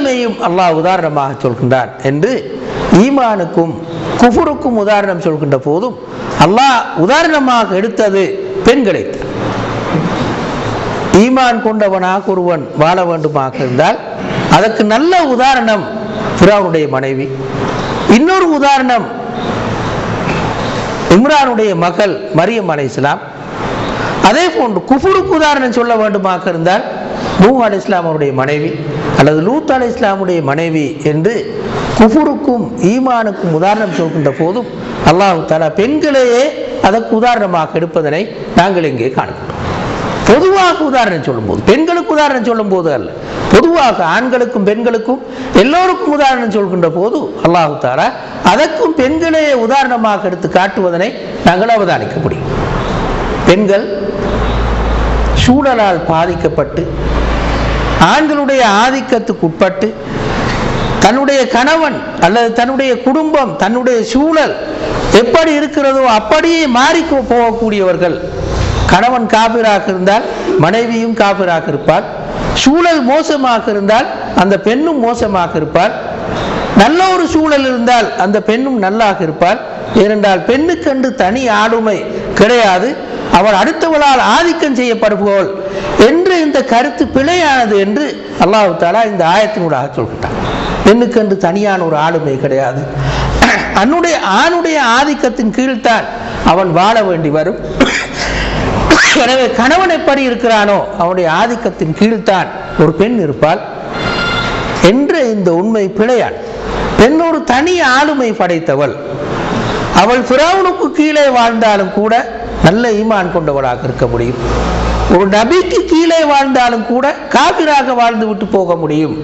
வல்லமையும் அல்லாஹ் உதாரணமாக சொல்கின்றான் என்று ஈமானுக்கும் குஃபுருக்கும் உதாரணம் சொல்கின்ற போதும் அல்லாஹ் உதாரணமாக எடுத்தது பெண்களை. ஈமான் கொண்டவனாக ஒருவன் வாழ வேண்டுமாக இருந்தால் அதற்கு நல்ல உதாரணம் புறாவுடைய மனைவி. இன்னொரு உதாரணம் இம்ரானுடைய மகள் மரியம் அலை இஸ்லாம் அதே போன்று குஃபுருக்கு உதாரணம் சொல்ல வேண்டுமாக இருந்தால் மூ அலி இஸ்லாம் அவருடைய மனைவி. அல்லது லூத் அலி இஸ்லாமுடைய மனைவி என்று குஃபுருக்கும் ஈமானுக்கும் உதாரணம் சொல்கின்ற போதும் அல்லாஹு தாலா பெண்களையே அதற்கு உதாரணமாக எடுப்பதனை நாங்கள் இங்கே காண்கிறோம். பொதுவாக உதாரணம் சொல்லும்போது பெண்களுக்கு உதாரணம் சொல்லும் போது அல்ல. பொதுவாக ஆண்களுக்கும் பெண்களுக்கும் எல்லோருக்கும் உதாரணம் சொல்கின்ற போது அல்லாஹு தாரா அதற்கும் பெண்களையே உதாரணமாக எடுத்து காட்டுவதனை நாங்கள் அவதானிக்க முடியும். பெண்கள் சூழலால் பாதிக்கப்பட்டு ஆண்களுடைய ஆதிக்கத்துக்கு உட்பட்டு தன்னுடைய கணவன் அல்லது தன்னுடைய குடும்பம் தன்னுடைய சூழல் எப்படி இருக்கிறதோ அப்படியே மாறி போகக்கூடியவர்கள். கணவன் காபிராக இருந்தால் மனைவியும் காபிராக இருப்பார். சூழல் மோசமாக இருந்தால் அந்த பெண்ணும் மோசமாக இருப்பார். நல்ல ஒரு சூழல் இருந்தால் அந்த பெண்ணும் நல்லாக இருப்பார். ஏனென்றால் பெண்ணுக்கென்று தனி ஆளுமை கிடையாது. அவள் அடுத்தவளால் ஆதிக்கம் செய்யப்படுபவள் என்று இந்த கருத்து பிழையானது என்று அல்லாஹு தாலா இந்த ஆயத்தினூடாக சொல்கிறான் பெண்ணுக்கென்று தனியான ஒரு ஆளுமை கிடையாது. அன்னுடைய ஆணுடைய ஆதிக்கத்தின் கீழ்தான் அவன் வாழ வேண்டி வரும். எனவே கணவன் எப்படி இருக்கிறானோ அவனுடைய ஆதிக்கத்தின் கீழ்தான் ஒரு பெண் இருப்பாள் என்ற இந்த உண்மை பிழையான் பெண் ஒரு தனி ஆளுமை படைத்தவள். அவள் பிறவுனுக்கு கீழே வாழ்ந்தாலும் கூட நல்ல ஈமான் கொண்டவராக இருக்க முடியும். ஒரு நபிக்கு கீழே வாழ்ந்தாலும் கூட காவிராக வாழ்ந்து விட்டு போக முடியும்.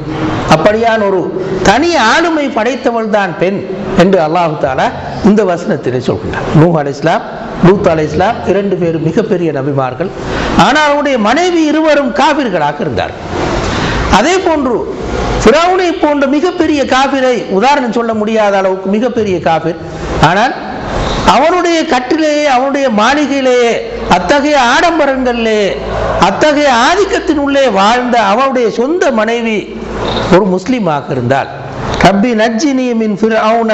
அப்படியான ஒரு தனி ஆளுமை படைத்தவள் தான் பெண் என்று அல்லாஹு தாலா இந்த வசனத்திலே சொல்கிறார் நூ அலை இஸ்லாம் லூத் அலை இஸ்லாம் இரண்டு பேரும் மிகப்பெரிய நபிமார்கள். ஆனால் அவருடைய மனைவி இருவரும் காவிர்களாக இருந்தார்கள் அதே போன்று ஃபிரௌனை போன்ற மிகப்பெரிய காபிரை உதாரணம் சொல்ல முடியாத அளவுக்கு மிகப்பெரிய காபிர். ஆனால் அவனுடைய கட்டிலேயே அவனுடைய மாளிகையிலேயே அத்தகைய ஆடம்பரங்களிலே அத்தகைய ஆதிக்கத்தின் உள்ளே வாழ்ந்த அவனுடைய சொந்த மனைவி ஒரு முஸ்லீமாக இருந்தால் ரப்பி நஜ்ஜினியமின் ஃபிரௌன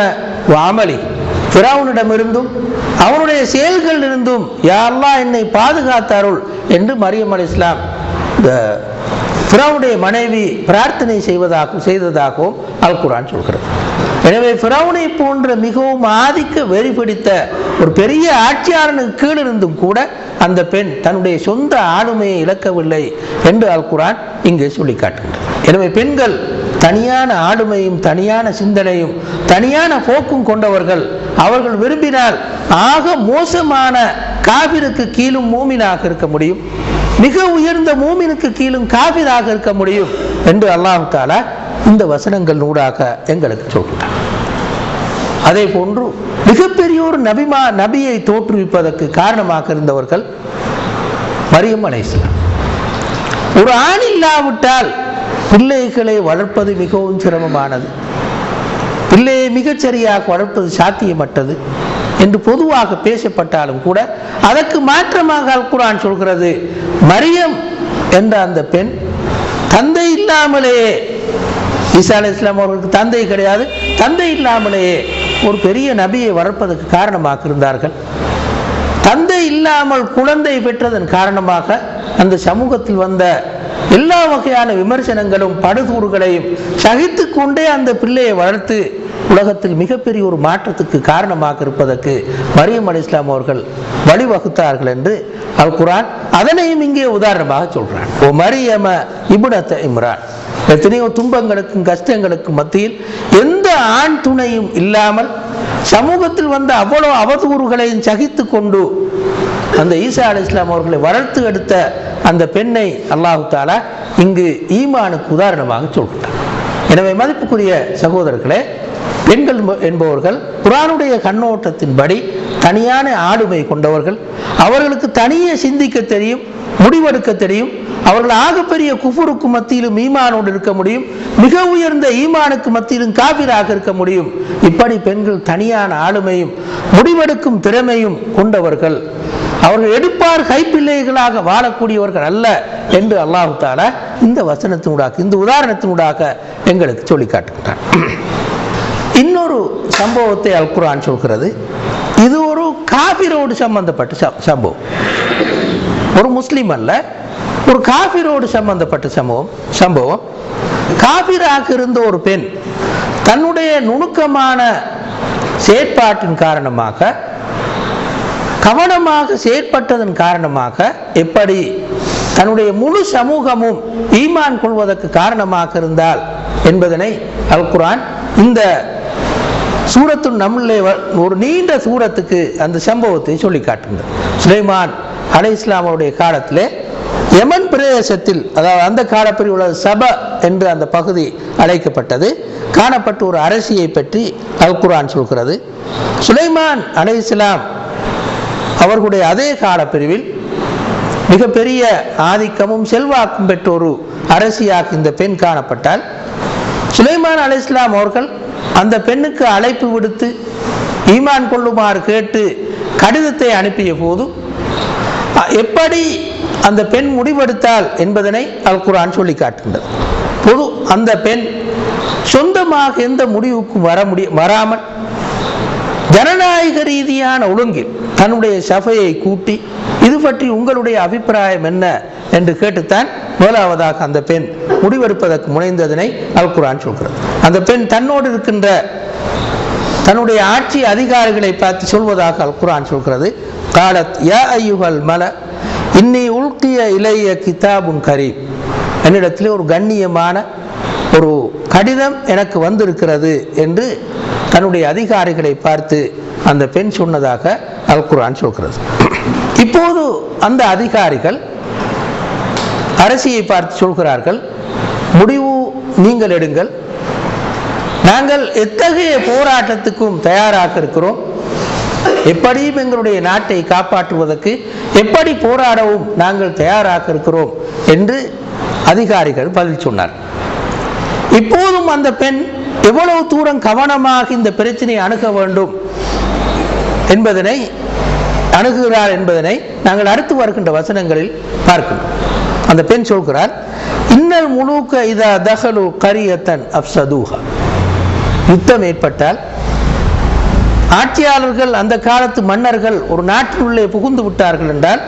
வாமலி ஃபிரௌனிடமிருந்தும் அவனுடைய செயல்கள் இருந்தும் யாரெல்லாம் என்னை பாதுகாத்தாருள் என்று மரியம் அலி இஸ்லாம் இந்த ஃபிரௌனுடைய மனைவி பிரார்த்தனை செய்வதாகவும் செய்ததாகவும் அல் குரான் சொல்கிறது. எனவே ஃபிரௌனை போன்ற மிகவும் ஆதிக்க வெறி பிடித்த ஒரு பெரிய ஆட்சியாளனுக்கு கீழிருந்தும் கூட அந்த பெண் தன்னுடைய சொந்த ஆளுமையை இழக்கவில்லை என்று அல் குர்ஆன் இங்கே சொல்லி காட்டுகின்றது எனவே பெண்கள் தனியான ஆளுமையும் தனியான சிந்தனையும் தனியான போக்கும் கொண்டவர்கள் அவர்கள் விரும்பினால் ஆக மோசமான காபிருக்கு கீழும் மூமினாக இருக்க முடியும் மிக உயர்ந்த மூமினுக்கு கீழும் காபிராக இருக்க முடியும் என்று அல்லாஹு தாலா இந்த வசனங்கள் நூடாக எங்களுக்கு சொல்கிறார் அதே போன்று மிகப்பெரிய ஒரு நபிமா நபியை தோற்றுவிப்பதற்கு காரணமாக இருந்தவர்கள் மரியம் அலைஹிஸ்ஸலாம் ஒரு ஆண் இல்லாவிட்டால் பிள்ளைகளை வளர்ப்பது மிகவும் சிரமமானது. பிள்ளையை மிகச்சரியாக வளர்ப்பது சாத்தியமற்றது என்று பொதுவாக பேசப்பட்டாலும் கூட அதற்கு மாற்றமாக குரான் சொல்கிறது மரியம் என்ற அந்த பெண் தந்தை இல்லாமலேயே ஈசா அலி இஸ்லாம் அவர்களுக்கு தந்தை கிடையாது. தந்தை இல்லாமலேயே ஒரு பெரிய நபியை வளர்ப்பதற்கு காரணமாக இருந்தார்கள். தந்தை இல்லாமல் குழந்தை பெற்றதன் காரணமாக அந்த சமூகத்தில் வந்த எல்லா வகையான விமர்சனங்களும் படுதூறுகளையும் சகித்து கொண்டே அந்த பிள்ளையை வளர்த்து உலகத்தில் மிகப்பெரிய ஒரு மாற்றத்துக்கு காரணமாக இருப்பதற்கு மரியம் அலி இஸ்லாம் அவர்கள் வழிவகுத்தார்கள் என்று அல் குரான் அதனையும் இங்கே உதாரணமாக சொல்றான் ஓ மரியம இபுனத்த இம்ரான். எத்தனையோ துன்பங்களுக்கும் கஷ்டங்களுக்கும் மத்தியில் எந்த ஆண் துணையும் இல்லாமல் சமூகத்தில் வந்த அவ்வளோ அவதூறுகளையும் சகித்து கொண்டு அந்த ஈசா அலி இஸ்லாம் அவர்களை வளர்த்து எடுத்த அந்த பெண்ணை அல்லாஹு தாலா இங்கு ஈமானுக்கு உதாரணமாக சொல்கிறார். எனவே மதிப்புக்குரிய சகோதரர்களே பெண்கள் என்பவர்கள் குரானுடைய கண்ணோட்டத்தின்படி தனியான ஆளுமை கொண்டவர்கள். அவர்களுக்கு தனியே சிந்திக்க தெரியும் முடிவெடுக்க தெரியும். அவர்கள் ஆகப்பெரிய குஃபுருக்கு மத்தியிலும் ஈமானோடு இருக்க முடியும். மிக உயர்ந்த ஈமானுக்கு மத்தியிலும் காபிராக இருக்க முடியும். இப்படி பெண்கள் தனியான ஆளுமையும் முடிவெடுக்கும் திறமையும் கொண்டவர்கள். அவர்கள் எடுப்பார் கைப்பிள்ளைகளாக வாழக்கூடியவர்கள் அல்ல என்று அல்லாஹு தாலா இந்த வசனத்தினூடாக இந்த உதாரணத்தினூடாக எங்களுக்கு சொல்லி காட்டுகிறான் சம்பவத்தை அல்குரான் சொல்கிறது. இது ஒரு காபிரோடு சம்பந்தப்பட்ட ச- சம்பவம். ஒரு முஸ்லீம் அல்ல ஒரு காபிரோடு சம்பந்தப்பட்ட சம்பவம் சம்பவம். காபிராக இருந்த ஒரு பெண் தன்னுடைய நுணுக்கமான செயற்பாட்டின் காரணமாக கவனமாக செயற்பட்டதன் காரணமாக எப்படி தன்னுடைய முழு சமூகமும் ஈமான் கொள்வதற்கு காரணமாக இருந்தால் என்பதனை அல்குரான் இந்த சூரத்து நம்மளே ஒரு நீண்ட சூரத்துக்கு அந்த சம்பவத்தை சொல்லி காட்டுங்க சுலைமான் அலை இஸ்லாமுடைய காலத்திலே யமன் பிரதேசத்தில் அதாவது அந்த காலப்பிரிவு உள்ள சப என்று அந்த பகுதி அழைக்கப்பட்டது. காணப்பட்ட ஒரு அரசியை பற்றி அல் குரான் சொல்கிறது. சுலைமான் அலை இஸ்லாம் அவர்களுடைய அதே காலப்பிரிவில் மிகப்பெரிய ஆதிக்கமும் செல்வாக்கும் பெற்ற ஒரு அரசியாக இந்த பெண் காணப்பட்டால் சுலைமான் அலை இஸ்லாம் அவர்கள் அந்த பெண்ணுக்கு அழைப்பு விடுத்து ஈமான் கொள்ளுமாறு கேட்டு கடிதத்தை அனுப்பிய போது எப்படி அந்த பெண் முடிவெடுத்தாள் என்பதனை அல் குரான் சொல்லி காட்டுகின்றது. பொது அந்த பெண் சொந்தமாக எந்த முடிவுக்கும் வர முடிய வராமல் ஜனநாயக ரீதியான ஒழுங்கில் தன்னுடைய சபையை கூட்டி இது பற்றி உங்களுடைய அபிப்பிராயம் என்ன? என்று கேட்டுத்தான் முதலாவதாக அந்த பெண் முடிவெடுப்பதற்கு முனைந்ததனை அல் குரான் சொல்கிறது அந்த பெண் தன்னோடு இருக்கின்ற தன்னுடைய ஆட்சி அதிகாரிகளை பார்த்து சொல்வதாக அல் குரான் சொல்கிறது. காலத் யா ஐயுகல் மல இன்னி உல்கிய இளைய கிதாபும் கரீம். என்னிடத்தில் ஒரு கண்ணியமான ஒரு கடிதம் எனக்கு வந்திருக்கிறது என்று தன்னுடைய அதிகாரிகளை பார்த்து அந்த பெண் சொன்னதாக அல் குரான் சொல்கிறது. இப்போது அந்த அதிகாரிகள் அரசியை பார்த்து சொல்கிறார்கள் முடிவு நீங்கள் எடுங்கள். நாங்கள் எத்தகைய போராட்டத்துக்கும் தயாராக இருக்கிறோம்? எப்படியும் எங்களுடைய நாட்டை காப்பாற்றுவதற்கு எப்படி போராடவும் நாங்கள் தயாராக இருக்கிறோம்? என்று அதிகாரிகள் பதில் சொன்னார். இப்போதும் அந்த பெண் எவ்வளவு தூரம் கவனமாக இந்த பிரச்சனையை அணுக வேண்டும் என்பதனை அணுகுகிறார் என்பதனை நாங்கள் அடுத்து வருகின்ற வசனங்களில் பார்க்கணும். அந்த பெண் சொல்கிறார் இன்னல் முழுக்க இதா தகலு கரியத்தன் அப்சதூஹா. யுத்தம் ஏற்பட்டால் ஆட்சியாளர்கள் அந்த காலத்து மன்னர்கள் ஒரு நாட்டினுள்ளே புகுந்து விட்டார்கள் என்றால்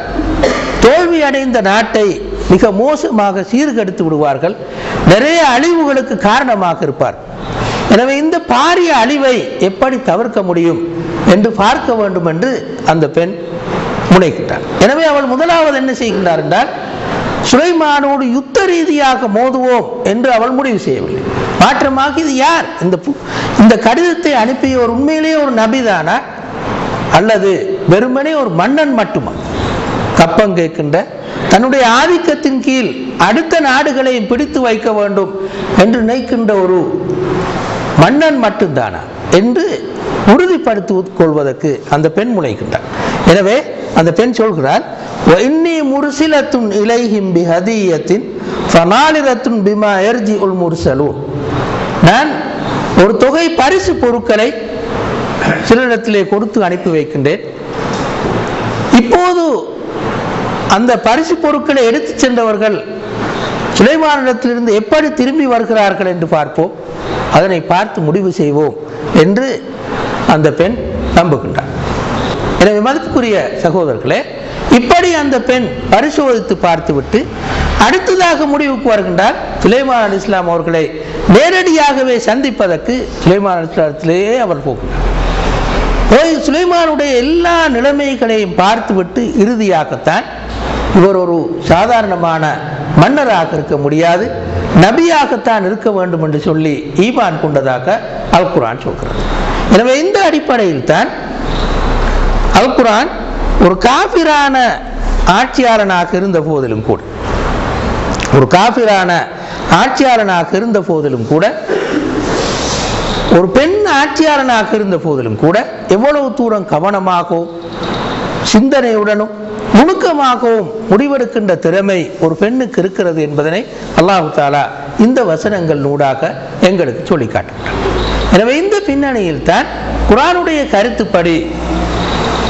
தோல்வி அடைந்த நாட்டை மிக மோசமாக சீர்கெடுத்து விடுவார்கள். நிறைய அழிவுகளுக்கு காரணமாக இருப்பார். எனவே இந்த பாரிய அழிவை எப்படி தவிர்க்க முடியும் என்று பார்க்க வேண்டும் என்று அந்த பெண் முனைகின்றார் எனவே அவள் முதலாவது என்ன செய்கின்றார் என்றால் சுலைமானோடு யுத்த ரீதியாக மோதுவோம் என்று அவள் முடிவு செய்யவில்லை. மாற்றமாக இது யார்? இந்த பு- இந்த கடிதத்தை அனுப்பிய ஒரு உண்மையிலேயே ஒரு நபிதானா? அல்லது வெறுமனே ஒரு மன்னன் மட்டுமா? கப்பம் கேட்கின்ற தன்னுடைய ஆதிக்கத்தின் கீழ் அடுத்த நாடுகளையும் பிடித்து வைக்க வேண்டும் என்று நினைக்கின்ற ஒரு மன்னன் மட்டும்தானா? என்று உறுதிப்படுத்திக் கொள்வதற்கு அந்த பெண் முனைகின்றார் எனவே அந்த பெண் சொல்கிறார் இன்னி முர்சிலத்துன் இலைஹிம் பி ஹதியத்தின் ஃபனாலிரத்துன் பிமா எர்ஜி உல் முர்சலூன் நான் ஒரு தொகை பரிசு பொருட்களை சிலரிடத்திலே கொடுத்து அனுப்பி வைக்கின்றேன். இப்போது அந்த பரிசு பொருட்களை எடுத்துச் சென்றவர்கள் சுலைமானிடத்திலிருந்து எப்படி திரும்பி வருகிறார்கள் என்று பார்ப்போம். அதனை பார்த்து முடிவு செய்வோம் என்று அந்த பெண் நம்புகின்றார் எனவே மதிப்புக்குரிய சகோதரர்களே இப்படி அந்த பெண் பரிசோதித்து பார்த்துவிட்டு அடுத்ததாக முடிவுக்கு வருகின்றார் சுலைமான் அலி இஸ்லாம் அவர்களை நேரடியாகவே சந்திப்பதற்கு சுலைமான் அலி இஸ்லாத்திலேயே அவர் போகிறார் போய் சுலைமானுடைய எல்லா நிலைமைகளையும் பார்த்துவிட்டு இறுதியாகத்தான் இவர் ஒரு சாதாரணமான மன்னராக இருக்க முடியாது நபியாகத்தான் இருக்க வேண்டும் என்று சொல்லி ஈமான் கொண்டதாக அல் குரான் சொல்கிறது எனவே இந்த அடிப்படையில் தான் அல் குரான் ஒரு காபிரான ஆட்சியாளனாக இருந்த போதிலும் கூட ஒரு காபிரான ஆட்சியாளனாக இருந்த போதிலும் கூட ஒரு பெண் ஆட்சியாளனாக இருந்த போதிலும் கூட எவ்வளவு தூரம் கவனமாகவும் சிந்தனையுடனும் நுணுக்கமாகவும் முடிவெடுக்கின்ற திறமை ஒரு பெண்ணுக்கு இருக்கிறது என்பதனை அல்லாஹு தாலா இந்த வசனங்கள் நூடாக எங்களுக்கு சொல்லிக்காட்டு எனவே இந்த பின்னணியில் தான் குரானுடைய கருத்துப்படி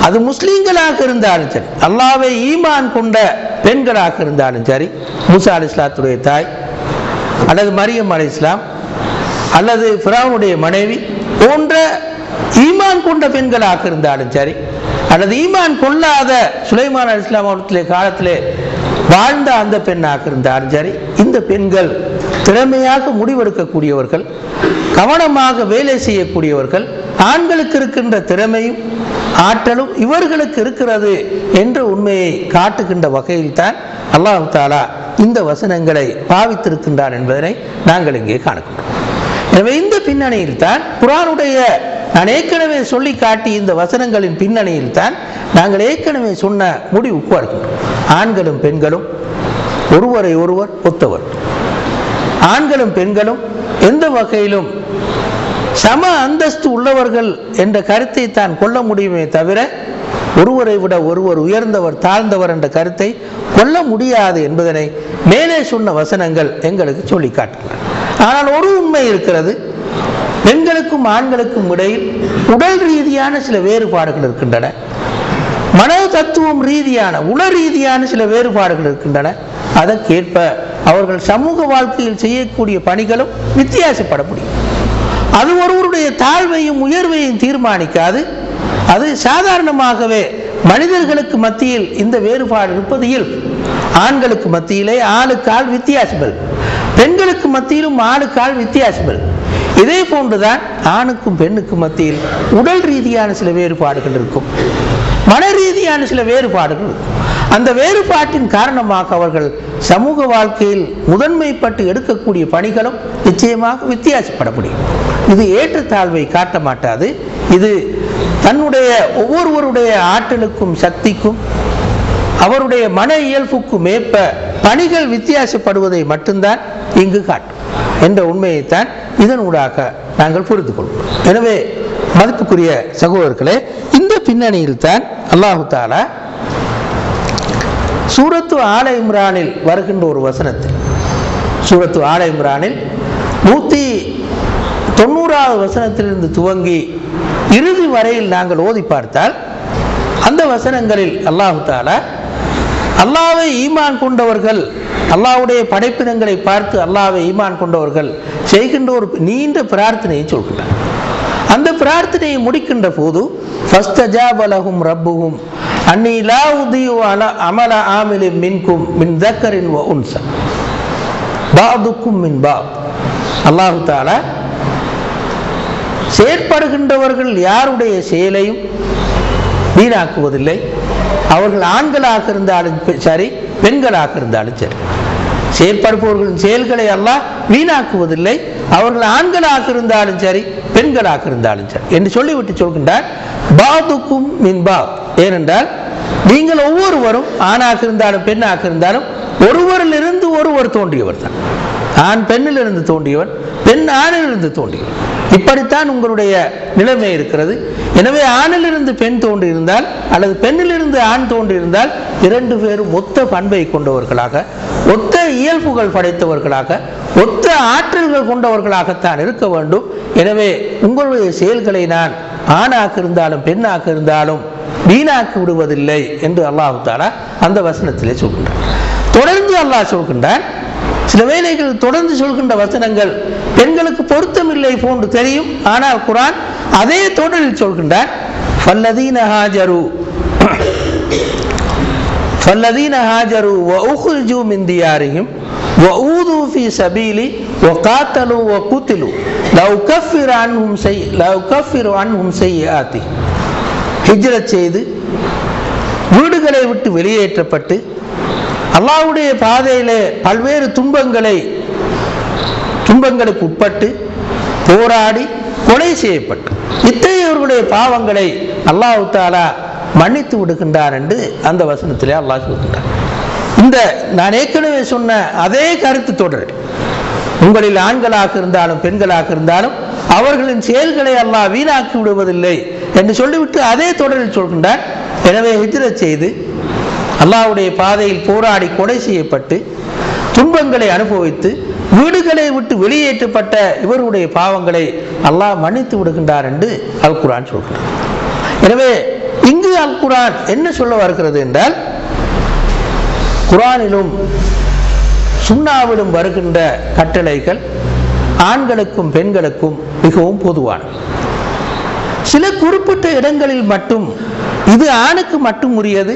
அது முஸ்லீம்களாக இருந்தாலும் சரி அல்லாவை ஈமான் கொண்ட பெண்களாக இருந்தாலும் சரி மூசா அலி இஸ்லாத்துடைய தாய் அல்லது மரியம் அலி இஸ்லாம் அல்லது ஃபிரௌனுடைய மனைவி போன்ற ஈமான் கொண்ட பெண்களாக இருந்தாலும் சரி அல்லது ஈமான் கொள்ளாத சுலைமான் அலி இஸ்லாம் அவர்களே காலத்திலே வாழ்ந்த அந்த பெண்ணாக இருந்தாலும் சரி இந்த பெண்கள் திறமையாக முடிவெடுக்கக்கூடியவர்கள் கவனமாக வேலை செய்யக்கூடியவர்கள் ஆண்களுக்கு இருக்கின்ற திறமையும் ஆற்றலும் இவர்களுக்கு இருக்கிறது என்ற உண்மையை காட்டுகின்ற வகையில்தான் அல்லாஹு தாலா இந்த வசனங்களை பாவித்திருக்கின்றான் என்பதனை நாங்கள் இங்கே காணுகின்றோம். எனவே இந்த பின்னணியில் தான் குரானுடைய நான் ஏற்கனவே சொல்லி காட்டி இந்த வசனங்களின் பின்னணியில் தான் நாங்கள் ஏற்கனவே சொன்ன முடிவுக்கு வருகின்றோம். ஆண்களும் பெண்களும் ஒருவரை ஒருவர் ஒத்தவர். ஆண்களும் பெண்களும் எந்த வகையிலும் சம அந்தஸ்து உள்ளவர்கள் என்ற கருத்தை தான் கொள்ள முடியுமே தவிர ஒருவரை விட ஒருவர் உயர்ந்தவர் தாழ்ந்தவர் என்ற கருத்தை கொள்ள முடியாது என்பதனை மேலே சொன்ன வசனங்கள் எங்களுக்கு சொல்லி காட்டுகின்றன ஆனால் ஒரு உண்மை இருக்கிறது பெண்களுக்கும் ஆண்களுக்கும் இடையில் உடல் ரீதியான சில வேறுபாடுகள் இருக்கின்றன மன தத்துவம் ரீதியான உள ரீதியான சில வேறுபாடுகள் இருக்கின்றன. அதற்கேற்ப அவர்கள் சமூக வாழ்க்கையில் செய்யக்கூடிய பணிகளும் வித்தியாசப்பட முடியும். அது ஒருவருடைய தாழ்வையும் உயர்வையும் தீர்மானிக்காது. அது சாதாரணமாகவே மனிதர்களுக்கு மத்தியில் இந்த வேறுபாடு இருப்பது இயல்பு ஆண்களுக்கு மத்தியிலே ஆளுக்கு ஆள் பெண்களுக்கு மத்தியிலும் ஆளுக்கால் வித்தியாசங்கள். இதே போன்றுதான் ஆணுக்கும் பெண்ணுக்கும் மத்தியில் உடல் ரீதியான சில வேறுபாடுகள் இருக்கும். மன ரீதியான சில வேறுபாடுகள் இருக்கும். அந்த வேறுபாட்டின் காரணமாக அவர்கள் சமூக வாழ்க்கையில் முதன்மைப்பட்டு எடுக்கக்கூடிய பணிகளும் நிச்சயமாக வித்தியாசப்பட முடியும். இது ஏற்றத்தாழ்வை காட்ட மாட்டாது. இது தன்னுடைய ஒவ்வொருவருடைய ஆற்றலுக்கும் சக்திக்கும் அவருடைய மன இயல்புக்கும் ஏற்ப பணிகள் வித்தியாசப்படுவதை மட்டும்தான் இங்கு காட்டும். என்ற உண்மையைத்தான் இதனூடாக நாங்கள் புரிந்து கொள்வோம். எனவே மதிப்புக்குரிய சகோதரர்களே இந்த பின்னணியில் தான் அல்லாஹு தாலா சூரத்து ஆல இம்ரானில் வருகின்ற ஒரு வசனத்தில் சூரத்து ஆல இம்ரானில் நூற்றி தொண்ணூறாவது வசனத்திலிருந்து துவங்கி இறுதி வரையில் நாங்கள் ஓதி பார்த்தால் அந்த வசனங்களில் அல்லாஹு தாலா அல்லாவை ஈமான் கொண்டவர்கள் அல்லாஹ்வுடைய படைப்பினங்களை பார்த்து அல்லாவை ஈமான் கொண்டவர்கள் செய்கின்ற ஒரு நீண்ட பிரார்த்தனையை சொல்கிறார் அந்த பிரார்த்தனையை முடிக்கின்ற போது ஃபஸ்தஜாபலஹும் ரப்புகும் அன்னி லா உதியு அமல ஆமிலி மின்கும் மின் தக்கரின் வ உன்சா. பாதுக்கும் மின் பா அல்லாஹு தாலா செயற்படுகின்றவர்கள் யாருடைய செயலையும் வீணாக்குவதில்லை. அவர்கள் ஆண்களாக இருந்தாலும் பெ- சரி பெண்களாக இருந்தாலும் சரி. செயற்படுபவர்களின் செயல்களை எல்லாம் வீணாக்குவதில்லை. அவர்கள் ஆண்களாக இருந்தாலும் சரி பெண்களாக இருந்தாலும் சரி. என்று சொல்லிவிட்டு சொல்கின்றார் பாதுக்கும் மின் ஏனென்றால் நீங்கள் ஒவ்வொருவரும் ஆணாக இருந்தாலும் பெண்ணாக இருந்தாலும் ஒருவரிலிருந்து ஒருவர் தோன்றியவர் தான். ஆண் பெண்ணிலிருந்து தோன்றியவன் பெண் ஆணிலிருந்து தோன்றியவன் இப்படித்தான் உங்களுடைய நிலைமை இருக்கிறது. எனவே ஆணிலிருந்து பெண் தோன்றியிருந்தால் அல்லது பெண்ணிலிருந்து ஆண் தோன்றியிருந்தால் இரண்டு பேரும் ஒத்த பண்பை கொண்டவர்களாக ஒத்த இயல்புகள் படைத்தவர்களாக ஒத்த ஆற்றல்கள் கொண்டவர்களாகத்தான் இருக்க வேண்டும். எனவே உங்களுடைய செயல்களை நான் ஆணாக இருந்தாலும் பெண்ணாக இருந்தாலும் வீணாக்கி விடுவதில்லை என்று அல்லாஹு தாலா அந்த வசனத்திலே சொல்கின்றார் தொடர்ந்து அல்லாஹ் சொல்கின்றான் சில வேளைகள் தொடர்ந்து சொல்கின்ற வசனங்கள் பெண்களுக்கு பொருத்தமில்லை போன்று தெரியும் ஆனால் குரான் அதே தொடரில் சொல்கின்றார் ஃபல்லதீன ஹாஜரு فالذين هاجروا وأخرجوا من ديارهم وأوذوا في سبيلي وقاتلوا وقتلوا لأكفر عنهم سيء لأكفر عنهم سيئاتهم ஹிஜ்ரத் செய்து வீடுகளை விட்டு வெளியேற்றப்பட்டு அல்லாவுடைய பாதையிலே பல்வேறு துன்பங்களை துன்பங்களுக்கு உட்பட்டு போராடி கொலை செய்யப்பட்டு இத்தகையவர்களுடைய பாவங்களை அல்லாஹு தாலா மன்னித்து விடுகின்றார் என்று அந்த வசனத்திலே அல்லாஹ் சொல்கின்றார் இந்த நான் ஏற்கனவே சொன்ன அதே கருத்து தொடர். உங்களில் ஆண்களாக இருந்தாலும் பெண்களாக இருந்தாலும் அவர்களின் செயல்களை அல்லாஹ் வீணாக்கி விடுவதில்லை என்று சொல்லிவிட்டு அதே தொடரில் சொல்கின்றார் எனவே ஹிஜ்ரத் செய்து அல்லாவுடைய பாதையில் போராடி கொலை செய்யப்பட்டு துன்பங்களை அனுபவித்து வீடுகளை விட்டு வெளியேற்றப்பட்ட இவருடைய பாவங்களை அல்லாஹ் மன்னித்து விடுகின்றார் என்று அல் குரான் சொல்கிறார் எனவே இங்கு அல் குரான் என்ன சொல்ல வருகிறது என்றால் குரானிலும் சுண்ணாவிலும் வருகின்ற கட்டளைகள் ஆண்களுக்கும் பெண்களுக்கும் மிகவும் பொதுவானது சில குறிப்பிட்ட இடங்களில் மட்டும் இது ஆணுக்கு மட்டும் உரியது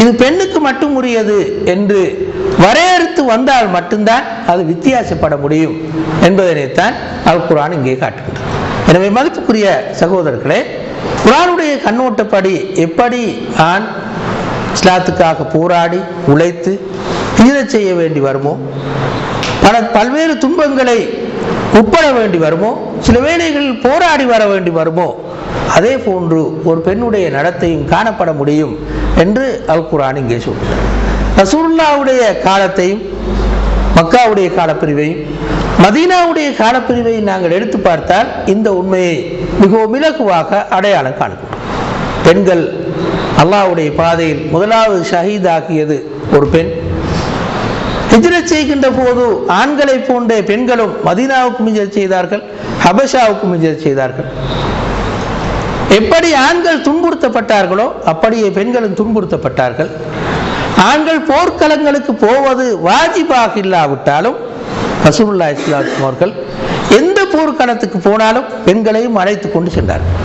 இது பெண்ணுக்கு மட்டும் உரியது என்று வரையறுத்து வந்தால் மட்டும்தான் அது வித்தியாசப்பட முடியும் என்பதனைத்தான் அல் குரான் இங்கே காட்டுகின்றது எனவே மதிப்புக்குரிய சகோதரர்களே குரானுடைய கண்ணோட்டப்படி எப்படி ஆண் இஸ்லாத்துக்காக போராடி உழைத்து தீரச் செய்ய வேண்டி வருமோ? பல பல்வேறு துன்பங்களை உட்பட வேண்டி வருமோ? சில வேளைகளில் போராடி வர வேண்டி வருமோ? அதே போன்று ஒரு பெண்ணுடைய நடத்தையும் காணப்பட முடியும் என்று அல் குரான் இங்கே சொல்கிறார். ரசூல்லாவுடைய காலத்தையும் மக்காவுடைய காலப்பிரிவையும் மதீனாவுடைய காலப்பிரிவை நாங்கள் எடுத்து பார்த்தால் இந்த உண்மையை மிகவும் இலகுவாக அடையாளம் காண்கிறோம். பெண்கள் அல்லாவுடைய பாதையில் முதலாவது ஷஹீதாக்கியது ஒரு பெண். ஹிஜ்ரத் செய்கின்ற போது ஆண்களை போன்ற பெண்களும் மதீனாவுக்கும் ஹிஜ்ரத் செய்தார்கள் ஹபஷாவுக்கும் ஹிஜ்ரத் செய்தார்கள். எப்படி ஆண்கள் துன்புறுத்தப்பட்டார்களோ அப்படியே பெண்களும் துன்புறுத்தப்பட்டார்கள். ஆண்கள் போர்க்களங்களுக்கு போவது வாஜிபாக இல்லாவிட்டாலும் ரசூல்லா இஸ்லாம் அவர்கள் எந்த போர்க்களத்துக்கு போனாலும் பெண்களையும் அழைத்து கொண்டு சென்றார்கள்.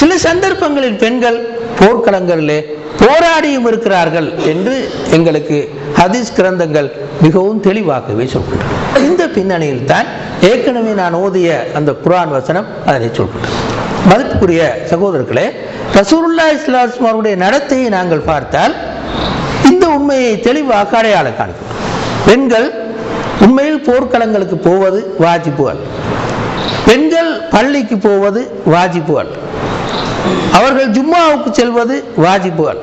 சில சந்தர்ப்பங்களில் பெண்கள் போர்க்களங்களிலே போராடியும் இருக்கிறார்கள் என்று எங்களுக்கு ஹதீஸ் கிரந்தங்கள் மிகவும் தெளிவாகவே சொல்கின்றன. இந்த பின்னணியில் தான் ஏற்கனவே நான் ஓதிய அந்த குரான் வசனம் அதனை சொல்கின்றன. மதிப்புக்குரிய சகோதரர்களே ரசூருல்லா இஸ்லாம் அவருடைய நடத்தையை நாங்கள் பார்த்தால் இந்த உண்மையை தெளிவாக அடையாள காணும் பெண்கள் உண்மையில் போர்க்களங்களுக்கு போவது வாஜிப்பு அல்ல பெண்கள் பள்ளிக்கு போவது வாஜிப்பு அல்ல அவர்கள் ஜும்மாவுக்கு செல்வது வாஜிப்பு அல்ல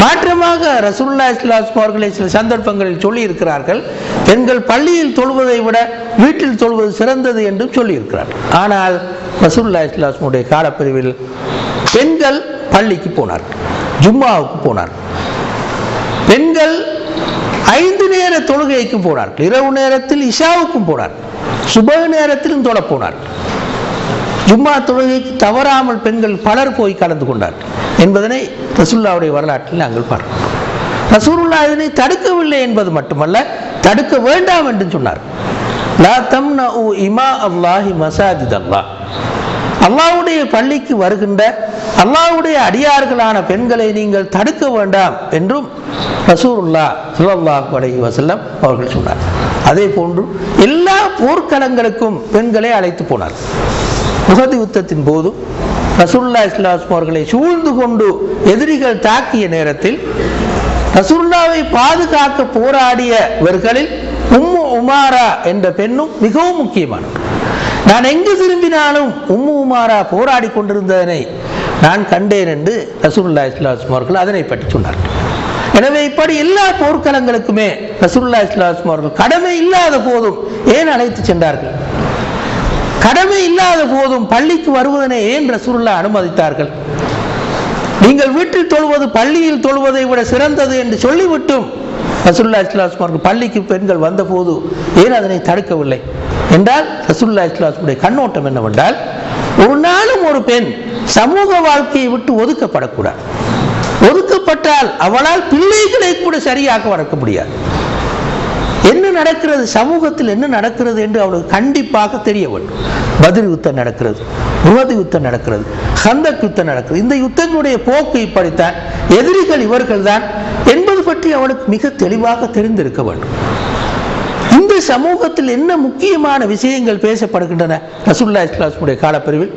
மாற்றமாக ரசூல்லா இஸ்லாம் அவர்களை சில சந்தர்ப்பங்களில் சொல்லி இருக்கிறார்கள் பெண்கள் பள்ளியில் தொழுவதை விட வீட்டில் தொழுவது சிறந்தது என்றும் சொல்லியிருக்கிறார். ஆனால் ரசூல்லா இஸ்லாஸ்முடைய காலப்பிரிவில் பெண்கள் பள்ளிக்கு போனார் ஜும்மாவுக்கு போனார் பெண்கள் ஐந்து நேர தொழுகைக்கும் போனார்கள் இரவு நேரத்தில் இஷாவுக்கும் போனார் சுப நேரத்திலும் தொழ போனார் ஜும்மா தொழுகைக்கு தவறாமல் பெண்கள் பலர் போய் கலந்து கொண்டார் என்பதனை ரசூல்லாவுடைய வரலாற்றில் நாங்கள் பார்க்கிறோம். ரசூலுல்லா இதனை தடுக்கவில்லை என்பது மட்டுமல்ல தடுக்க வேண்டாம் என்று சொன்னார். லா தம்னஉ இமா அல்லாஹி மசாஜித் அல்லாஹ் அல்லாஹ்வுடைய பள்ளிக்கு வருகின்ற அல்லாவுடைய அடியார்களான பெண்களை நீங்கள் தடுக்க வேண்டாம் என்றும் ரசூருல்லா சுல்லாஹ் அலஹி வசல்லம் அவர்கள் சொன்னார். அதே போன்று எல்லா போர்க்களங்களுக்கும் பெண்களை அழைத்து போனார். முகதி யுத்தத்தின் போது ரசூல்லா இஸ்லாம் அவர்களை சூழ்ந்து கொண்டு எதிரிகள் தாக்கிய நேரத்தில் ரசூல்லாவை பாதுகாக்க போராடியவர்களில் உம்மு உமாரா என்ற பெண்ணும் மிகவும் முக்கியமானவர் நான் எங்கு திரும்பினாலும் உம்மு உமாரா போராடி கொண்டிருந்ததனை நான் கண்டேன் என்று ரசூல்லா இஸ்லாம் அவர்கள் அதனை பற்றி சொன்னார்கள் எனவே இப்படி எல்லா போர்க்களங்களுக்குமே ரசூல்லா இஸ்லாம் அவர்கள் கடமை இல்லாத போதும் ஏன் அழைத்து சென்றார்கள்? கடமை இல்லாத போதும் பள்ளிக்கு வருவதனை ஏன் ரசூல்லா அனுமதித்தார்கள்? நீங்கள் வீட்டில் தொழுவது பள்ளியில் தொழுவதை விட சிறந்தது என்று சொல்லிவிட்டும். ரசுல்லா இஸ்லாம் பள்ளிக்கு பெண்கள் வந்தபோது ஏன் அதனை தடுக்கவில்லை? என்றால் ரசுல்லா இஸ்லாமுடைய கண்ணோட்டம் என்னவென்றால் ஒரு நாளும் ஒரு பெண் சமூக வாழ்க்கையை விட்டு ஒதுக்கப்படக்கூடாது. ஒதுக்கப்பட்டால் அவளால் பிள்ளைகளை கூட சரியாக வளர்க்க முடியாது. என்ன நடக்கிறது? சமூகத்தில் என்ன நடக்கிறது என்று அவளுக்கு கண்டிப்பாக தெரிய வேண்டும். பதில் யுத்தம் நடக்கிறது உகது யுத்தம் நடக்கிறது ஹந்தக் யுத்தம் நடக்கிறது. இந்த யுத்தங்களுடைய போக்கு இப்படித்தான். எதிரிகள் இவர்கள் தான் என்பது பற்றி அவளுக்கு மிக தெளிவாக தெரிந்திருக்க வேண்டும். இந்த சமூகத்தில் என்ன முக்கியமான விஷயங்கள் பேசப்படுகின்றன? ரசுல்லா இஸ்லாமுடைய காலப்பிரிவில்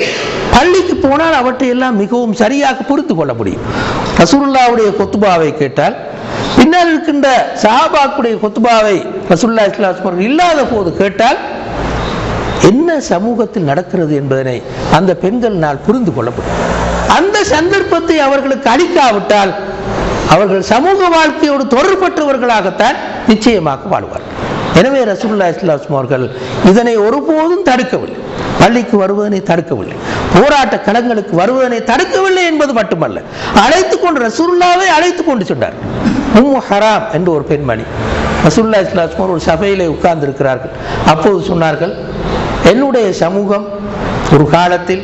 பள்ளிக்கு போனால் அவற்றை எல்லாம் மிகவும் சரியாக புரிந்து கொள்ள முடியும். ரசூல்லாவுடைய கொத்துபாவை கேட்டால் பின்னர் இருக்கின்ற சஹாபாக்குடைய கொத்துபாவை ரசுல்லா இஸ்லாம் இல்லாத போது கேட்டால் என்ன சமூகத்தில் நடக்கிறது என்பதனை அந்த பெண்கள் நான் புரிந்து கொள்ளப்படும் அந்த சந்தர்ப்பத்தை அவர்களுக்கு அளிக்காவிட்டால் அவர்கள் சமூக வாழ்க்கையோடு தொடர்பற்றவர்களாகத்தான் நிச்சயமாக வாழ்வார்கள். எனவே ரசூல்லா இஸ்லாம் அவர்கள் இதனை ஒருபோதும் தடுக்கவில்லை. பள்ளிக்கு வருவதனை தடுக்கவில்லை. போராட்ட களங்களுக்கு வருவதனை தடுக்கவில்லை என்பது மட்டுமல்ல. அழைத்து கொண்டு ரசூல்லாவை அழைத்து கொண்டு சென்றார் உம்மு ஹராம் என்று ஒரு பெண்மணி ரசூல்லா இஸ்லாம் ஒரு சபையிலே உட்கார்ந்து இருக்கிறார்கள் அப்போது சொன்னார்கள் என்னுடைய சமூகம் ஒரு காலத்தில்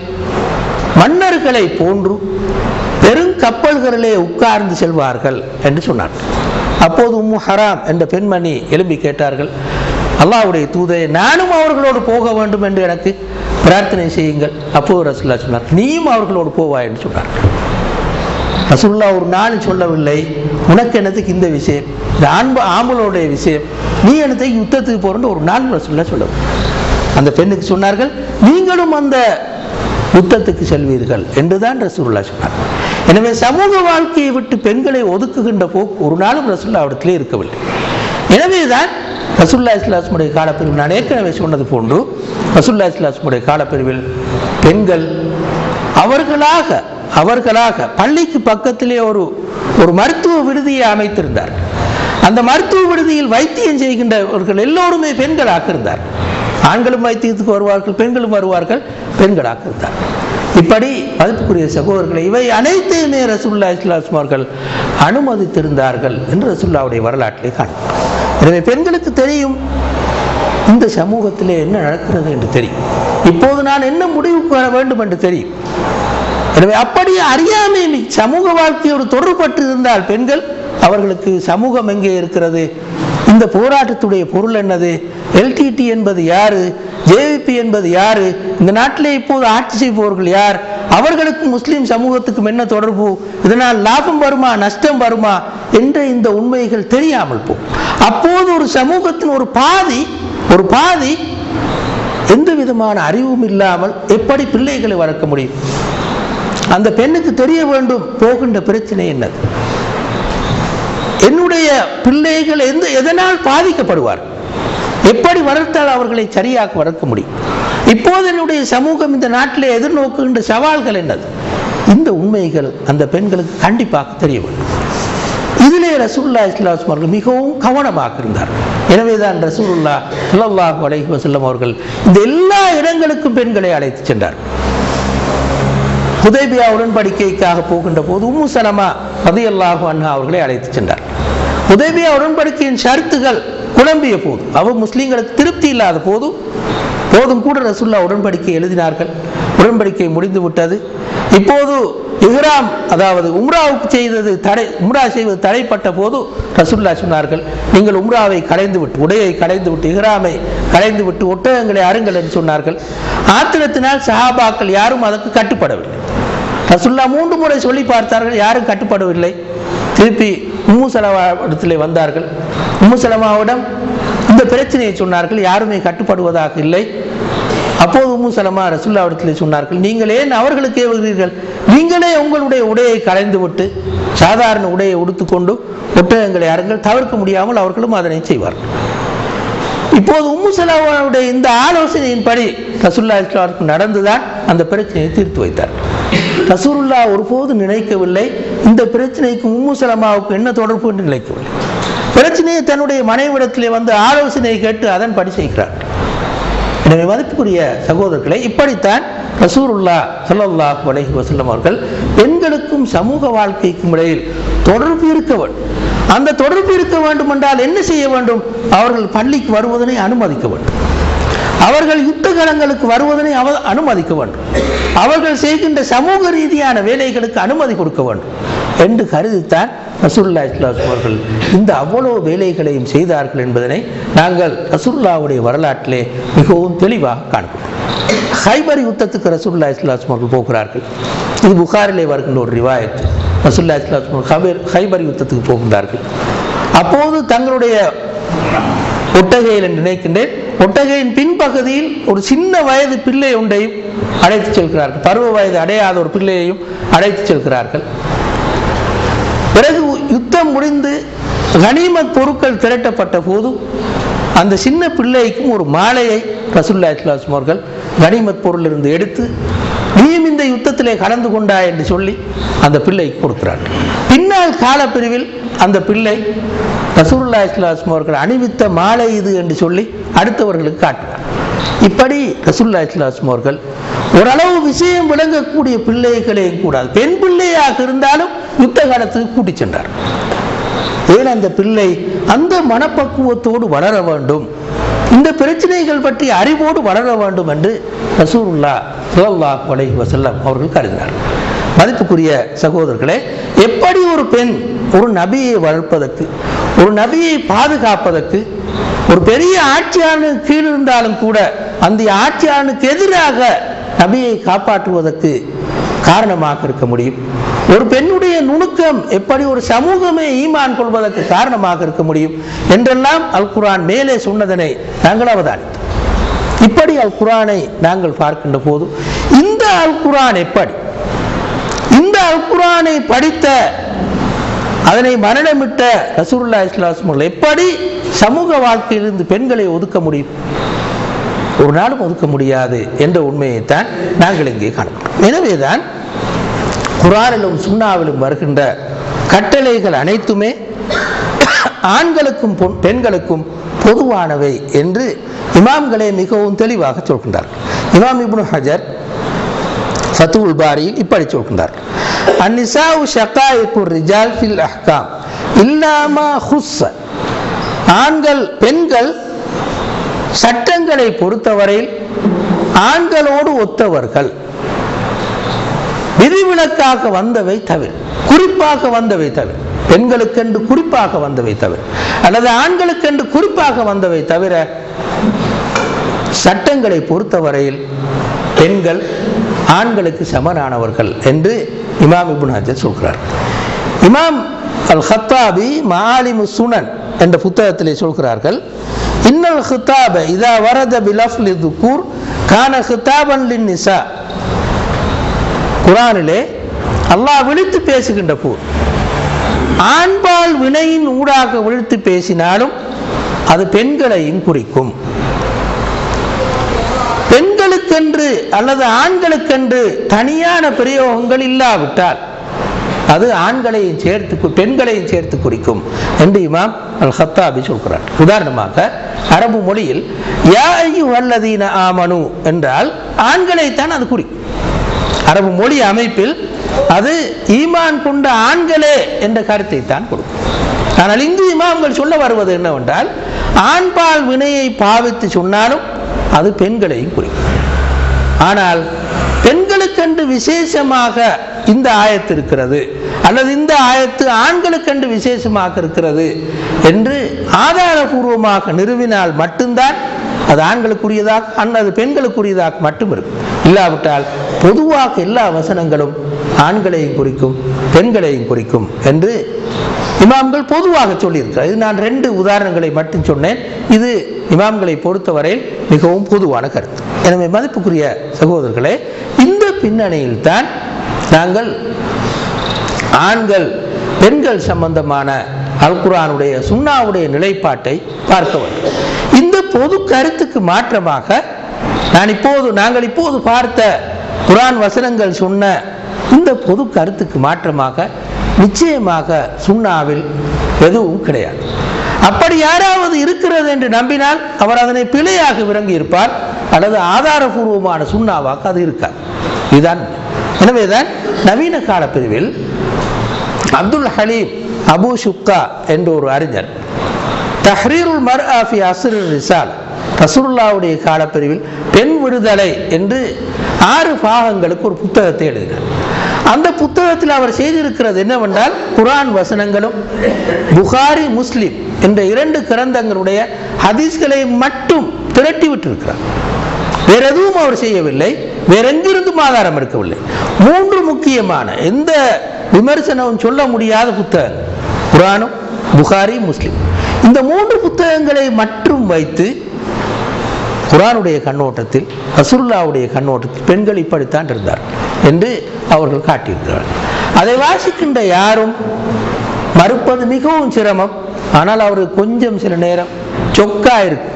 மன்னர்களை போன்று கப்பல்களிலே உட்கார்ந்து செல்வார்கள் என்று சொன்னார் அப்போது உம்மு ஹராம் என்ற பெண்மணி எழும்பி கேட்டார்கள் அல்லாவுடைய தூதை நானும் அவர்களோடு போக வேண்டும் என்று எனக்கு பிரார்த்தனை செய்யுங்கள். அப்போது ரசுல்லா சொன்னார் நீயும் அவர்களோடு போவாய் என்று சொன்னார் ரசுல்லா ஒரு நாள் சொல்லவில்லை உனக்கு என்னத்துக்கு இந்த விஷயம்? இந்த ஆண்பு ஆம்பளோடைய விஷயம். நீ என்னத்துக்கு யுத்தத்துக்கு போறன்னு ஒரு நாள் ரசுல்லா சொல்ல அந்த பெண்ணுக்கு சொன்னார்கள் நீங்களும் அந்த யுத்தத்துக்கு செல்வீர்கள் என்றுதான் ரசூல்லா சொன்னார். எனவே சமூக வாழ்க்கையை விட்டு பெண்களை ஒதுக்குகின்ற போக்கு ஒரு நாளும் ரசுல்லா இடத்திலே இருக்கவில்லை எனவேதான் ரசுல்லா இஸ்லாஸ்முடைய காலப்பிரிவில் நான் ஏற்கனவே சொன்னது போன்று ரசுல்லா இஸ்லாஸ்முடைய காலப்பிரிவில் பெண்கள் அவர்களாக அவர்களாக பள்ளிக்கு பக்கத்திலே ஒரு ஒரு மருத்துவ விடுதியை அமைத்திருந்தார் அந்த மருத்துவ விடுதியில் வைத்தியம் செய்கின்றவர்கள் எல்லோருமே பெண்களாக இருந்தார் ஆண்களும் வைத்தியத்துக்கு வருவார்கள் பெண்களும் வருவார்கள் பெண்களாக இருந்தார் இப்படி மதிப்புக்குரிய சகோதரர்களை இவை அனைத்தையுமே ரசூல்லா இஸ்லாஸ்ம் அவர்கள் அனுமதித்திருந்தார்கள் என்று ரசூல்லாவுடைய வரலாற்றிலே காணும் எனவே பெண்களுக்கு தெரியும் இந்த சமூகத்திலே என்ன நடக்கிறது என்று தெரியும். இப்போது நான் என்ன முடிவுக்கு வர வேண்டும் என்று தெரியும். எனவே அப்படி அறியாமை சமூக வாழ்க்கையோடு தொடர்பட்டு இருந்தால் பெண்கள் அவர்களுக்கு சமூகம் எங்கே இருக்கிறது? இந்த போராட்டத்துடைய பொருள் என்னது? எல்டிடி என்பது யாரு? ஜேவிபி என்பது யாரு? இந்த நாட்டிலே இப்போது ஆட்சி செய்பவர்கள் யார்? அவர்களுக்கு முஸ்லிம் சமூகத்துக்கும் என்ன தொடர்பு? இதனால் லாபம் வருமா நஷ்டம் வருமா என்ற இந்த உண்மைகள் தெரியாமல் போகும். அப்போது ஒரு சமூகத்தின் ஒரு பாதி ஒரு பாதி எந்த விதமான அறிவும் இல்லாமல் எப்படி பிள்ளைகளை வளர்க்க முடியும்? அந்த பெண்ணுக்கு தெரிய வேண்டும் போகின்ற பிரச்சனை என்னது? என்னுடைய பிள்ளைகள் எந்த எதனால் பாதிக்கப்படுவார் எப்படி வளர்த்தால் அவர்களை சரியாக வளர்க்க முடியும்? இப்போது என்னுடைய சமூகம் இந்த நாட்டிலே எதிர்நோக்குகின்ற சவால்கள் என்னது? இந்த உண்மைகள் அந்த பெண்களுக்கு கண்டிப்பாக தெரிய வேண்டும். இதிலே ரசூல்லா இஸ்லாம் அவர்கள் மிகவும் கவனமாக இருந்தார். எனவேதான் ரசூலுல்லா ஸல்லல்லாஹு அலைஹி வசல்லம் அவர்கள் இந்த எல்லா இடங்களுக்கும் பெண்களை அழைத்து சென்றார். உதேபியா உடன்படிக்கைக்காக போகின்ற போது உம்மு சலமா ரதியல்லாஹு அண்ணா அவர்களை அழைத்து சென்றார். உதேபியா உடன்படிக்கையின் ஷரத்துகள் குழம்பிய போது அவர் முஸ்லீம்களுக்கு திருப்தி இல்லாத போது போதும் கூட ரசுல்லா உடன்படிக்கை எழுதினார்கள். உடன்படிக்கை முடிந்து விட்டது. இப்போது இஹ்ராம் அதாவது உம்ராவுக்கு செய்தது தடை உம்ரா செய்வது தடைப்பட்ட போது ரசுல்லா சொன்னார்கள் நீங்கள் உம்ராவை கலைந்து விட்டு உடையை கலைந்து விட்டு இஹ்ராமை கலைந்து விட்டு ஒட்டகங்களை அருங்கள் என்று சொன்னார்கள். ஆத்திரத்தினால் சஹாபாக்கள் யாரும் அதற்கு கட்டுப்படவில்லை. ரசுல்லா மூன்று முறை சொல்லி பார்த்தார்கள் யாரும் கட்டுப்படவில்லை. திருப்பி உம்மு வந்தார்கள். உம்முசலமாவிடம் இந்த பிரச்சனையை சொன்னார்கள் யாருமே கட்டுப்படுவதாக இல்லை. அப்போது உம்முசலமா ரசுல்லா இடத்துல சொன்னார்கள் நீங்கள் ஏன் அவர்களுக்கு ஏவுகிறீர்கள்? நீங்களே உங்களுடைய உடையை கலைந்து விட்டு சாதாரண உடையை உடுத்துக்கொண்டு ஒட்டகங்களை அருங்கள் தவிர்க்க முடியாமல் அவர்களும் அதனை செய்வார்கள். இப்போது உம்மு சலாவுடைய இந்த ஆலோசனையின்படி ரசூல்லா இஸ்லாமுக்கு நடந்துதான் அந்த பிரச்சனையை தீர்த்து வைத்தார். ரசூருல்லா ஒருபோது நினைக்கவில்லை. இந்த பிரச்சனைக்கு உம்மு சலமாவுக்கு என்ன தொடர்பு என்று நினைக்கவில்லை. பிரச்சனையை தன்னுடைய மனைவிடத்திலே வந்து ஆலோசனை கேட்டு அதன் படி செய்கிறார். எனவே மதிப்புக்குரிய சகோதரர்களை இப்படித்தான் ரசூருல்லா ஸல்லல்லாஹு வலைஹி வசல்லம் அவர்கள் பெண்களுக்கும் சமூக வாழ்க்கைக்கும் இடையில் தொடர்பு இருக்க வேண்டும். அந்த தொடர்பு இருக்க வேண்டும் என்றால் என்ன செய்ய வேண்டும்? அவர்கள் பள்ளிக்கு வருவதனை அனுமதிக்க வேண்டும். அவர்கள் யுத்த களங்களுக்கு வருவதனை அவ அனுமதிக்க வேண்டும். அவர்கள் செய்கின்ற சமூக ரீதியான வேலைகளுக்கு அனுமதி கொடுக்க வேண்டும். என்று கருதித்தான் ரசூல்லா இஸ்லாம் அவர்கள் இந்த அவ்வளவு வேலைகளையும் செய்தார்கள் என்பதனை நாங்கள் ரசூல்லாவுடைய வரலாற்றிலே மிகவும் தெளிவாக காண்கிறோம். ஹைபர் யுத்தத்துக்கு ரசூல்லா இஸ்லாஸ் அவர்கள் போகிறார்கள். இது புகாரிலே வருகின்ற ஒரு ரிவாயத். ரசூல்லா இஸ்லாஸ் ஹபர் ஹைபர் ஹைபர் யுத்தத்துக்கு போகின்றார்கள். அப்போது தங்களுடைய ஒட்டகையில் என்று நினைக்கின்றேன். ஒட்டகையின் பின்பகுதியில் ஒரு சின்ன வயது பிள்ளை ஒன்றையும் அழைத்து செல்கிறார்கள். பருவ வயது அடையாத ஒரு பிள்ளையையும் அழைத்து செல்கிறார்கள். பிறகு யுத்தம் முடிந்து கனிமத் பொருட்கள் திரட்டப்பட்ட போது அந்த சின்ன பிள்ளைக்கும் ஒரு மாலையை ரசுல்லா இஸ்லாம் அவர்கள் கனிமத் பொருளிலிருந்து எடுத்து நீயும் இந்த யுத்தத்திலே கலந்து கொண்டா என்று சொல்லி அந்த பிள்ளைக்கு கொடுக்கிறார் பின்னால் காலப்பிரிவில் அந்த பிள்ளை ரசூல்லா இஸ்லாஸ்லாம் அவர்கள் அணிவித்த மாலை இது என்று சொல்லி அடுத்தவர்களுக்கு காட்டுவார் இப்படி ரசூல்லா இஸ்லாஸ்லாம் அவர்கள் ஓரளவு விஷயம் விளங்கக்கூடிய பிள்ளைகளையும் கூடாது. பெண் பிள்ளையாக இருந்தாலும் யுத்த காலத்துக்கு கூட்டிச் சென்றார். ஏன் அந்த பிள்ளை அந்த மனப்பக்குவத்தோடு வளர வேண்டும்? இந்த பிரச்சனைகள் பற்றி அறிவோடு வளர வேண்டும் என்று ரசூருல்லா சுல்லா கொலை வசல்லம் அவர்கள் கருதினார் மதிப்புக்குரிய சகோதரர்களே எப்படி ஒரு பெண் ஒரு நபியை வளர்ப்பதற்கு ஒரு நபியை பாதுகாப்பதற்கு ஒரு பெரிய ஆட்சியாளனுக்கு கீழ் இருந்தாலும் கூட அந்த ஆட்சியாளனுக்கு எதிராக நபியை காப்பாற்றுவதற்கு காரணமாக இருக்க முடியும்? ஒரு பெண்ணுடைய நுணுக்கம் எப்படி ஒரு சமூகமே ஈமான் கொள்வதற்கு காரணமாக இருக்க முடியும் என்றெல்லாம் அல் குரான் மேலே சொன்னதனை நாங்கள் அவதானித்தோம். இப்படி அல் குரானை நாங்கள் பார்க்கின்ற போது இந்த அல் குரான் எப்படி? இந்த அல் குரானை படித்த அதனை மரணமிட்ட ரசூலுல்லா இஸ்லாஸ்மர்கள் எப்படி சமூக வாழ்க்கையிலிருந்து பெண்களை ஒதுக்க முடியும்? ஒரு நாளும் ஒதுக்க முடியாது என்ற உண்மையைத்தான் நாங்கள் இங்கே காணலாம் எனவேதான் குரானிலும் சுண்ணாவிலும் வருகின்ற கட்டளைகள் அனைத்துமே ஆண்களுக்கும் பொன்- பெண்களுக்கும் பொதுவானவை என்று இமாம்களே மிகவும் தெளிவாக சொல்கின்றார் இமாம் இப்னு ஹஜர் ஃபத்துல் பாரியில் இப்படி சொல்கின்றார். அந்நிசாவு ஷகாயிக்கு ரிஜால் ஃபில் அஹ்காம் இல்லாமா ஹுஸ் ஆண்கள் பெண்கள் சட்டங்களை பொறுத்தவரையில் ஆண்களோடு ஒத்தவர்கள் விதிவிலக்காக வந்தவை தவிர. குறிப்பாக வந்தவை தவிர. பெண்களுக்கென்று குறிப்பாக வந்தவை தவிர. அல்லது ஆண்களுக்கென்று குறிப்பாக வந்தவை தவிர சட்டங்களை பொறுத்தவரையில் பெண்கள் ஆண்களுக்கு சமனானவர்கள் என்று இமாம் இப்னு ஹஜர் சொல்கிறார். இமாம் அல் ஹத்தாபி மாலிமு சுனன் என்ற புத்தகத்திலே சொல்கிறார்கள் இன்னல் ஹிதாப இதா வரத பிலஃப்லி துக்கூர் கான ஹிதாபன் லின் நிசா குரானிலே அல்லாஹ் விழித்து பேசுகின்ற போது ஆண்பால் வினையின் ஊடாக விழித்து பேசினாலும் அது பெண்களையும் குறிக்கும். பெண்களுக்கென்று அல்லது ஆண்களுக்கென்று தனியான பிரயோகங்கள் இல்லாவிட்டால் அது ஆண்களையும் சேர்த்து பெண்களையும் சேர்த்து குறிக்கும் என்று இமாம் அல் ஹத்தாபி சொல்கிறார். உதாரணமாக அரபு மொழியில் யா ஐயுஹல்லதீன ஆமனு என்றால் ஆண்களைத்தான் அது குறிக்கும். அரபு மொழி அமைப்பில் அது ஈமான் கொண்ட ஆண்களே என்ற கருத்தை தான் கொடுக்கும். ஆனால் இந்து இமாம்கள் சொல்ல வருவது என்னவென்றால் ஆண்பால் வினையை பாவித்து சொன்னாலும் அது பெண்களையும் குறிக்கும். ஆனால் பெண்களுக்கென்று விசேஷமாக இந்த ஆயத்து இருக்கிறது அல்லது இந்த ஆயத்து ஆண்களுக்கென்று விசேஷமாக இருக்கிறது என்று ஆதாரபூர்வமாக நிறுவினால் மட்டும்தான் அது ஆண்களுக்குரியதாக அல்லது பெண்களுக்குரியதாக மட்டும் இருக்கும். இல்லாவிட்டால் பொதுவாக எல்லா வசனங்களும் ஆண்களையும் குறிக்கும் பெண்களையும் குறிக்கும் என்று இமாம்கள் பொதுவாக சொல்லியிருக்கிறார். இது நான் ரெண்டு உதாரணங்களை மட்டும் சொன்னேன். இது இமாம்களை பொறுத்தவரை மிகவும் பொதுவான கருத்து. எனவே மதிப்புக்குரிய சகோதரர்களே இந்த பின்னணியில் தான் நாங்கள் ஆண்கள் பெண்கள் சம்பந்தமான அல்குரானுடைய சுண்ணாவுடைய நிலைப்பாட்டை பார்க்க வேண்டும். பொது கருத்துக்கு மாற்றமாக நான் இப்போது நாங்கள் இப்போது பார்த்த குரான் வசனங்கள் சொன்ன இந்த பொது கருத்துக்கு மாற்றமாக நிச்சயமாக சுண்ணாவில் எதுவும் கிடையாது. அப்படி யாராவது இருக்கிறது என்று நம்பினால் அவர் அதனை பிழையாக விளங்கி இருப்பார் அல்லது ஆதாரபூர்வமான சுண்ணாவாக அது இருக்காது. இதுதான். எனவேதான் நவீன கால பிரிவில் அப்துல் ஹலீம் அபு ஷுக்கா என்ற ஒரு அறிஞர் தஹ்ரீருல் மர் ஆஃபி அசுர் ரிசால். ரசூல்லாவுடைய காலப்பிரிவில் பெண் விடுதலை என்று ஆறு பாகங்களுக்கு ஒரு புத்தகத்தை எழுதினார் அந்த புத்தகத்தில் அவர் செய்திருக்கிறது என்னவென்றால் குரான் வசனங்களும் புகாரி முஸ்லிம் என்ற இரண்டு கிரந்தங்களுடைய ஹதீஸ்களை மட்டும் திரட்டி விட்டிருக்கிறார். வேற எதுவும் அவர் செய்யவில்லை வேற எங்கிருந்தும் ஆதாரம் எடுக்கவில்லை. மூன்று முக்கியமான எந்த விமர்சனமும் சொல்ல முடியாத புத்தகம் குரானும் புகாரி முஸ்லிம். இந்த மூன்று புத்தகங்களை மட்டும் வைத்து குரானுடைய கண்ணோட்டத்தில் ரசூலுல்லாவுடைய கண்ணோட்டத்தில் பெண்கள் இப்படித்தான் இருந்தார் என்று அவர்கள் காட்டியிருக்கிறார்கள். அதை வாசிக்கின்ற யாரும் மறுப்பது மிகவும் சிரமம். ஆனால் அவருக்கு கொஞ்சம் சில நேரம் சொக்கா இருக்கு.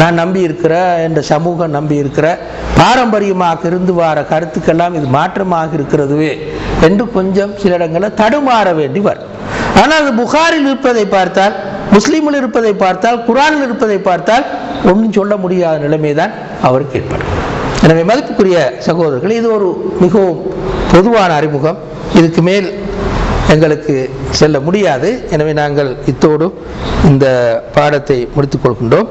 நான் நம்பி இருக்கிற என்ற சமூகம் நம்பி இருக்கிற பாரம்பரியமாக இருந்து வார கருத்துக்கெல்லாம் இது மாற்றமாக இருக்கிறதுவே என்று கொஞ்சம் சில இடங்களில் தடுமாற வேண்டி வரும். ஆனால் அது புகாரில் இருப்பதை பார்த்தால் முஸ்லீமில் இருப்பதை பார்த்தால் குரானில் இருப்பதை பார்த்தால் ஒன்றும் சொல்ல முடியாத நிலைமை தான் அவருக்கு ஏற்படும். எனவே மதிப்புக்குரிய சகோதரர்கள் இது ஒரு மிகவும் பொதுவான அறிமுகம். இதுக்கு மேல் எங்களுக்கு செல்ல முடியாது. எனவே நாங்கள் இத்தோடு இந்த பாடத்தை முடித்துக் கொள்கின்றோம்.